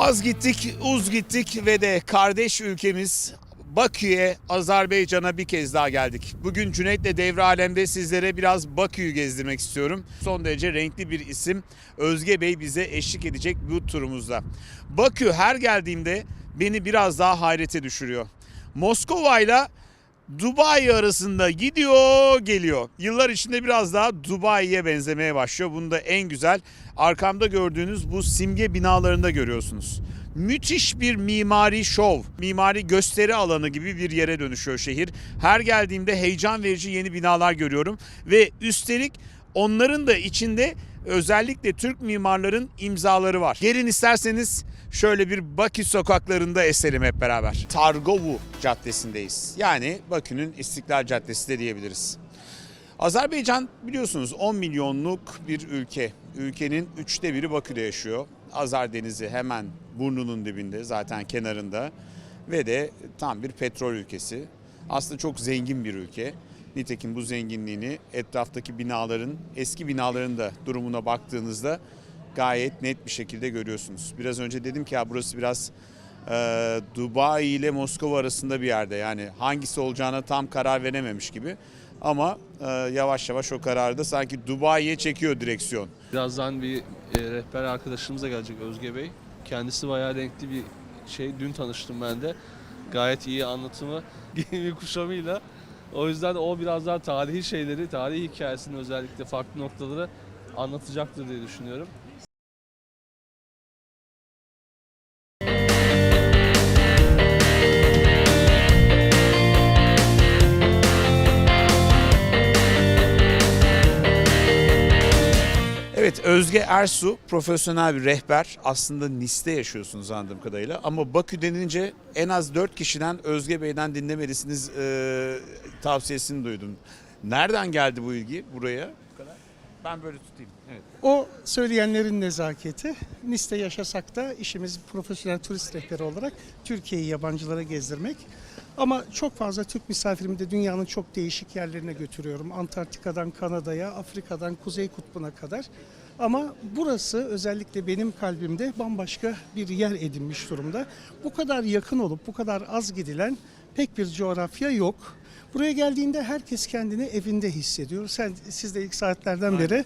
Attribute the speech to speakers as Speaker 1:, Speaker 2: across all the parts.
Speaker 1: Az gittik, uz gittik ve de kardeş ülkemiz Bakü'ye, Azerbaycan'a bir kez daha geldik. Bugün Cüneyt'le Devre Alem'de sizlere biraz Bakü'yü gezdirmek istiyorum. Son derece renkli bir isim Özge Bey bize eşlik edecek bu turumuzda. Bakü her geldiğimde beni biraz daha hayrete düşürüyor. Moskova ile Dubai arasında gidiyor geliyor. Yıllar içinde biraz daha Dubai'ye benzemeye başlıyor. Bunu da en güzel arkamda gördüğünüz bu simge binalarında görüyorsunuz. Müthiş bir mimari şov, mimari gösteri alanı gibi bir yere dönüşüyor şehir. Her geldiğimde heyecan verici yeni binalar görüyorum ve üstelik onların da içinde özellikle Türk mimarların imzaları var. Gelin isterseniz şöyle bir Bakü sokaklarında eselim hep beraber. Targovu Caddesi'ndeyiz. Yani Bakü'nün İstiklal Caddesi de diyebiliriz. Azerbaycan biliyorsunuz 10 milyonluk bir ülke. Ülkenin üçte biri Bakü'de yaşıyor. Azar Denizi hemen burnunun dibinde zaten kenarında ve de tam bir petrol ülkesi. Aslında çok zengin bir ülke. Nitekim bu zenginliğini etraftaki binaların, eski binaların da durumuna baktığınızda gayet net bir şekilde görüyorsunuz. Biraz önce dedim ki ya burası biraz e, Dubai ile Moskova arasında bir yerde. Yani hangisi olacağına tam karar verememiş gibi. Ama e, yavaş yavaş o kararı da sanki Dubai'ye çekiyor direksiyon.
Speaker 2: Birazdan bir e, rehber arkadaşımız da gelecek Özge Bey. Kendisi bayağı renkli bir şey. Dün tanıştım ben de. Gayet iyi anlatımı, giyimi kuşamıyla. O yüzden o biraz daha tarihi şeyleri, tarihi hikayesini özellikle farklı noktaları anlatacaktır diye düşünüyorum.
Speaker 1: Evet Özge Ersu profesyonel bir rehber. Aslında Nice'de yaşıyorsunuz anladığım kadarıyla. Ama Bakü denince en az 4 kişiden Özge Bey'den dinlemelisiniz e, tavsiyesini duydum. Nereden geldi bu ilgi buraya? Ben böyle tutayım. Evet.
Speaker 3: O söyleyenlerin nezaketi. Nice'de yaşasak da işimiz profesyonel turist rehberi olarak Türkiye'yi yabancılara gezdirmek. Ama çok fazla Türk misafirimi de dünyanın çok değişik yerlerine götürüyorum. Antarktika'dan Kanada'ya, Afrika'dan Kuzey Kutbu'na kadar. Ama burası özellikle benim kalbimde bambaşka bir yer edinmiş durumda. Bu kadar yakın olup bu kadar az gidilen pek bir coğrafya yok. Buraya geldiğinde herkes kendini evinde hissediyor. Sen, siz de ilk saatlerden beri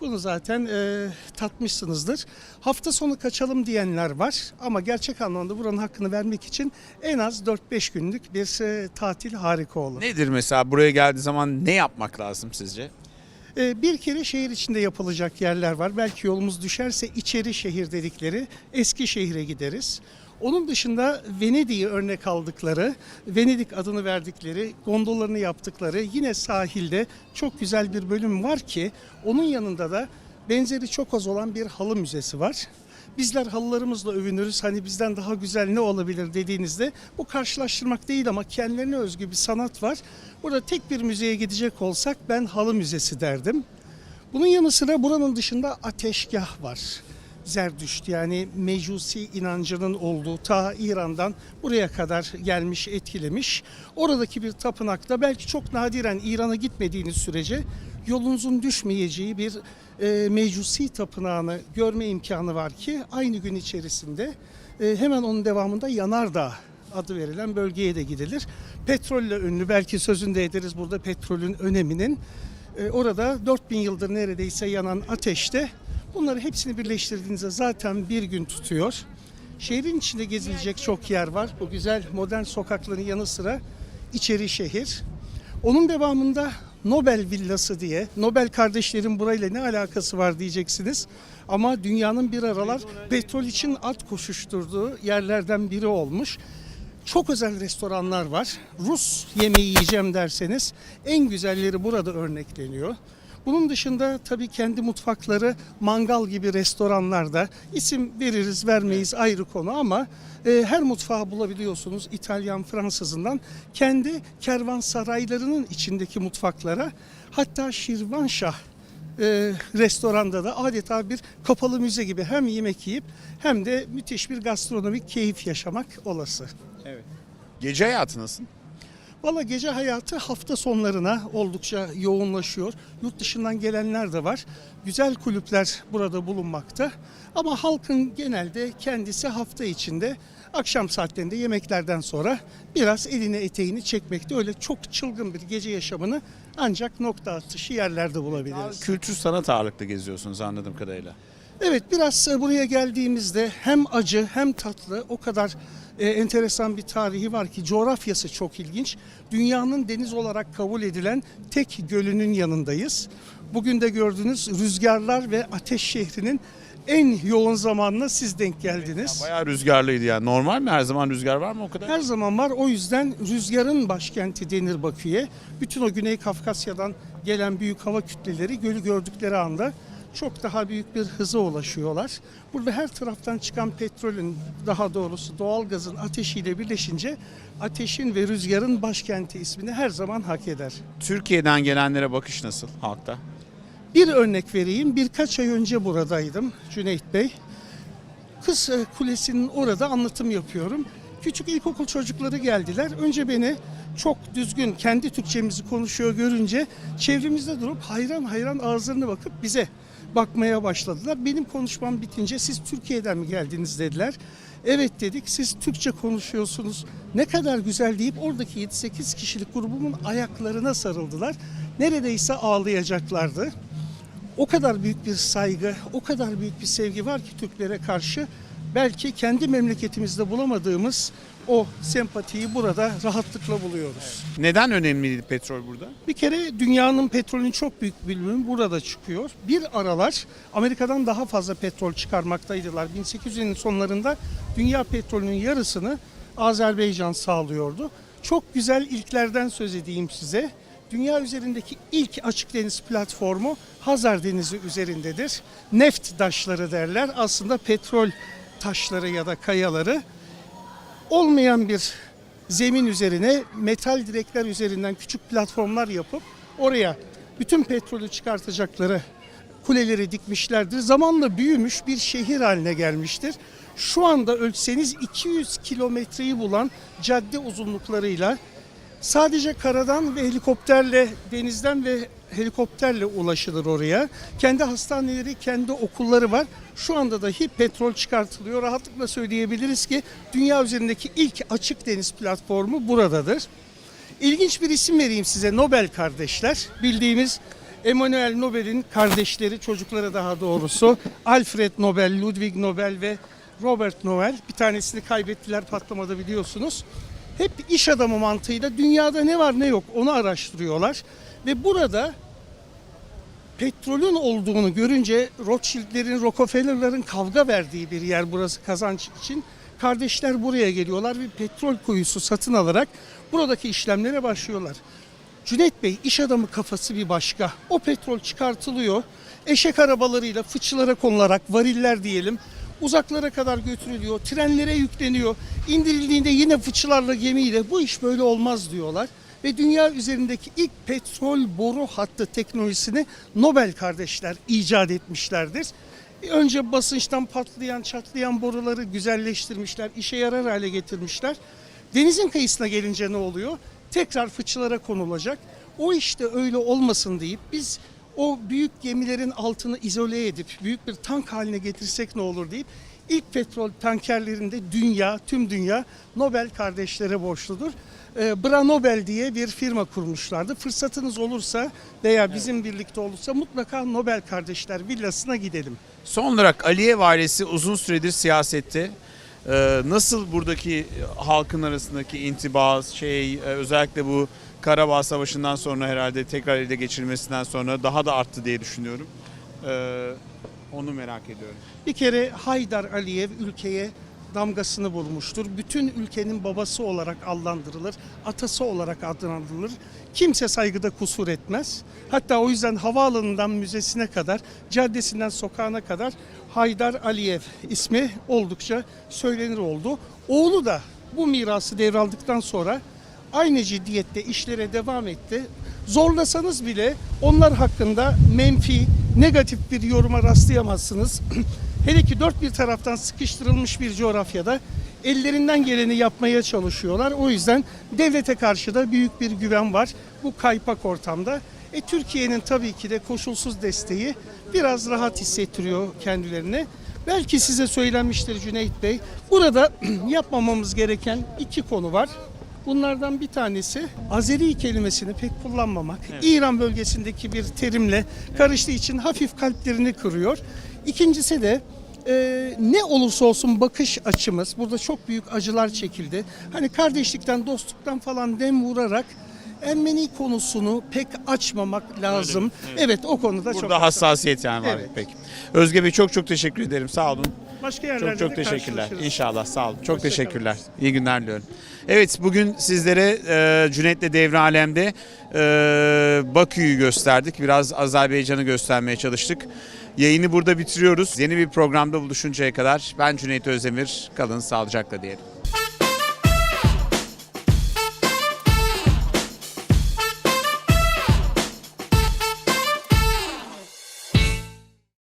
Speaker 3: bunu zaten e, tatmışsınızdır. Hafta sonu kaçalım diyenler var ama gerçek anlamda buranın hakkını vermek için en az 4-5 günlük bir e, tatil harika olur.
Speaker 1: Nedir mesela buraya geldiği zaman ne yapmak lazım sizce?
Speaker 3: E, bir kere şehir içinde yapılacak yerler var. Belki yolumuz düşerse içeri şehir dedikleri eski şehre gideriz. Onun dışında Venedik'i örnek aldıkları, Venedik adını verdikleri, gondollarını yaptıkları yine sahilde çok güzel bir bölüm var ki onun yanında da benzeri çok az olan bir halı müzesi var. Bizler halılarımızla övünürüz. Hani bizden daha güzel ne olabilir dediğinizde bu karşılaştırmak değil ama kendilerine özgü bir sanat var. Burada tek bir müzeye gidecek olsak ben halı müzesi derdim. Bunun yanı sıra buranın dışında ateşgah var. Zerdüşt yani Mecusi inancının olduğu ta İran'dan buraya kadar gelmiş etkilemiş. Oradaki bir tapınakta belki çok nadiren İran'a gitmediğiniz sürece yolunuzun düşmeyeceği bir e, Mecusi tapınağını görme imkanı var ki aynı gün içerisinde e, hemen onun devamında Yanardağ adı verilen bölgeye de gidilir. Petrolle ünlü belki sözünde ederiz burada petrolün öneminin. E, orada 4000 yıldır neredeyse yanan ateşte bunları hepsini birleştirdiğinizde zaten bir gün tutuyor. Şehrin içinde gezilecek çok yer var. Bu güzel modern sokakların yanı sıra içeri şehir. Onun devamında Nobel Villası diye, Nobel kardeşlerin burayla ne alakası var diyeceksiniz. Ama dünyanın bir aralar petrol için at koşuşturduğu yerlerden biri olmuş. Çok özel restoranlar var. Rus yemeği yiyeceğim derseniz en güzelleri burada örnekleniyor. Bunun dışında tabii kendi mutfakları mangal gibi restoranlarda isim veririz vermeyiz ayrı konu ama e, her mutfağı bulabiliyorsunuz İtalyan Fransızından kendi kervansaraylarının içindeki mutfaklara hatta Şirvanşah e, restoranda da adeta bir kapalı müze gibi hem yemek yiyip hem de müthiş bir gastronomik keyif yaşamak olası.
Speaker 1: Gece hayatı nasıl?
Speaker 3: Valla gece hayatı hafta sonlarına oldukça yoğunlaşıyor. Yurt dışından gelenler de var. Güzel kulüpler burada bulunmakta. Ama halkın genelde kendisi hafta içinde akşam saatlerinde yemeklerden sonra biraz eline eteğini çekmekte. Öyle çok çılgın bir gece yaşamını ancak nokta atışı yerlerde bulabiliriz.
Speaker 1: Kültür sanat ağırlıklı geziyorsunuz anladığım kadarıyla.
Speaker 3: Evet biraz e, buraya geldiğimizde hem acı hem tatlı o kadar e, enteresan bir tarihi var ki coğrafyası çok ilginç. Dünyanın deniz olarak kabul edilen tek gölünün yanındayız. Bugün de gördüğünüz rüzgarlar ve ateş şehrinin en yoğun zamanına siz denk geldiniz.
Speaker 1: Bayağı rüzgarlıydı yani. Normal mi? Her zaman rüzgar var mı o kadar?
Speaker 3: Her zaman var. O yüzden rüzgarın başkenti denir Bakü'ye. Bütün o Güney Kafkasya'dan gelen büyük hava kütleleri gölü gördükleri anda çok daha büyük bir hıza ulaşıyorlar. Burada her taraftan çıkan petrolün, daha doğrusu doğalgazın ateşiyle birleşince ateşin ve rüzgarın başkenti ismini her zaman hak eder.
Speaker 1: Türkiye'den gelenlere bakış nasıl halkta?
Speaker 3: Bir örnek vereyim. Birkaç ay önce buradaydım Cüneyt Bey. Kız e, Kulesi'nin orada anlatım yapıyorum. Küçük ilkokul çocukları geldiler. Önce beni çok düzgün kendi Türkçemizi konuşuyor görünce çevremizde durup hayran hayran ağızlarına bakıp bize bakmaya başladılar. Benim konuşmam bitince siz Türkiye'den mi geldiniz dediler. Evet dedik siz Türkçe konuşuyorsunuz ne kadar güzel deyip oradaki 7-8 kişilik grubumun ayaklarına sarıldılar. Neredeyse ağlayacaklardı. O kadar büyük bir saygı, o kadar büyük bir sevgi var ki Türklere karşı belki kendi memleketimizde bulamadığımız o sempatiyi burada rahatlıkla buluyoruz.
Speaker 1: Neden önemliydi petrol burada?
Speaker 3: Bir kere dünyanın petrolünün çok büyük bir bölümü burada çıkıyor. Bir aralar Amerika'dan daha fazla petrol çıkarmaktaydılar. 1800'lerin sonlarında dünya petrolünün yarısını Azerbaycan sağlıyordu. Çok güzel ilklerden söz edeyim size. Dünya üzerindeki ilk açık deniz platformu Hazar Denizi üzerindedir. Neft taşları derler. Aslında petrol taşları ya da kayaları olmayan bir zemin üzerine metal direkler üzerinden küçük platformlar yapıp oraya bütün petrolü çıkartacakları kuleleri dikmişlerdir. Zamanla büyümüş bir şehir haline gelmiştir. Şu anda ölçseniz 200 kilometreyi bulan cadde uzunluklarıyla sadece karadan ve helikopterle, denizden ve helikopterle ulaşılır oraya. Kendi hastaneleri, kendi okulları var. Şu anda dahi petrol çıkartılıyor. Rahatlıkla söyleyebiliriz ki dünya üzerindeki ilk açık deniz platformu buradadır. İlginç bir isim vereyim size Nobel kardeşler. Bildiğimiz Emmanuel Nobel'in kardeşleri, çocukları daha doğrusu Alfred Nobel, Ludwig Nobel ve Robert Nobel. Bir tanesini kaybettiler patlamada biliyorsunuz. Hep iş adamı mantığıyla dünyada ne var ne yok onu araştırıyorlar. Ve burada petrolün olduğunu görünce Rothschild'lerin, Rockefeller'ların kavga verdiği bir yer burası kazanç için. Kardeşler buraya geliyorlar ve petrol kuyusu satın alarak buradaki işlemlere başlıyorlar. Cüneyt Bey iş adamı kafası bir başka. O petrol çıkartılıyor. Eşek arabalarıyla fıçılara konularak variller diyelim uzaklara kadar götürülüyor. Trenlere yükleniyor. İndirildiğinde yine fıçılarla gemiyle bu iş böyle olmaz diyorlar. Ve dünya üzerindeki ilk petrol boru hattı teknolojisini Nobel kardeşler icat etmişlerdir. Önce basınçtan patlayan, çatlayan boruları güzelleştirmişler, işe yarar hale getirmişler. Denizin kıyısına gelince ne oluyor? Tekrar fıçılara konulacak. O işte öyle olmasın deyip biz o büyük gemilerin altını izole edip büyük bir tank haline getirsek ne olur deyip ilk petrol tankerlerinde dünya, tüm dünya Nobel kardeşlere borçludur. Ee, Bra Nobel diye bir firma kurmuşlardı. Fırsatınız olursa veya bizim birlikte olursa mutlaka Nobel kardeşler villasına gidelim.
Speaker 1: Son olarak Aliyev ailesi uzun süredir siyasette. Ee, nasıl buradaki halkın arasındaki intiba, şey e, özellikle bu Karabağ Savaşı'ndan sonra herhalde tekrar ele geçirilmesinden sonra daha da arttı diye düşünüyorum. Ee, onu merak ediyorum.
Speaker 3: Bir kere Haydar Aliyev ülkeye damgasını vurmuştur. Bütün ülkenin babası olarak adlandırılır, atası olarak adlandırılır. Kimse saygıda kusur etmez. Hatta o yüzden havaalanından müzesine kadar, caddesinden sokağına kadar Haydar Aliyev ismi oldukça söylenir oldu. Oğlu da bu mirası devraldıktan sonra aynı ciddiyette işlere devam etti. Zorlasanız bile onlar hakkında menfi, negatif bir yoruma rastlayamazsınız. Hele ki dört bir taraftan sıkıştırılmış bir coğrafyada ellerinden geleni yapmaya çalışıyorlar. O yüzden devlete karşı da büyük bir güven var bu kaypak ortamda. E, Türkiye'nin tabii ki de koşulsuz desteği biraz rahat hissettiriyor kendilerine. Belki size söylenmiştir Cüneyt Bey. Burada yapmamamız gereken iki konu var. Bunlardan bir tanesi Azeri kelimesini pek kullanmamak. İran bölgesindeki bir terimle karıştığı için hafif kalplerini kırıyor. İkincisi de e, ne olursa olsun bakış açımız burada çok büyük acılar çekildi. Hani kardeşlikten, dostluktan falan dem vurarak Ermeni konusunu pek açmamak lazım. Evet. o konuda çok
Speaker 1: Burada hassasiyet yani var.
Speaker 3: Evet.
Speaker 1: Peki. Özge Bey çok çok teşekkür ederim. Sağ olun.
Speaker 3: Başka yerlerde
Speaker 1: Çok çok teşekkürler. İnşallah sağ olun. Çok
Speaker 3: Hoşça
Speaker 1: teşekkürler.
Speaker 3: kalın.
Speaker 1: İyi günler diliyorum. Evet bugün sizlere e, Cüneyt'le Devre Alem'de e, Bakü'yü gösterdik. Biraz Azerbaycan'ı göstermeye çalıştık. Yayını burada bitiriyoruz. Yeni bir programda buluşuncaya kadar ben Cüneyt Özdemir. Kalın sağlıcakla diyelim.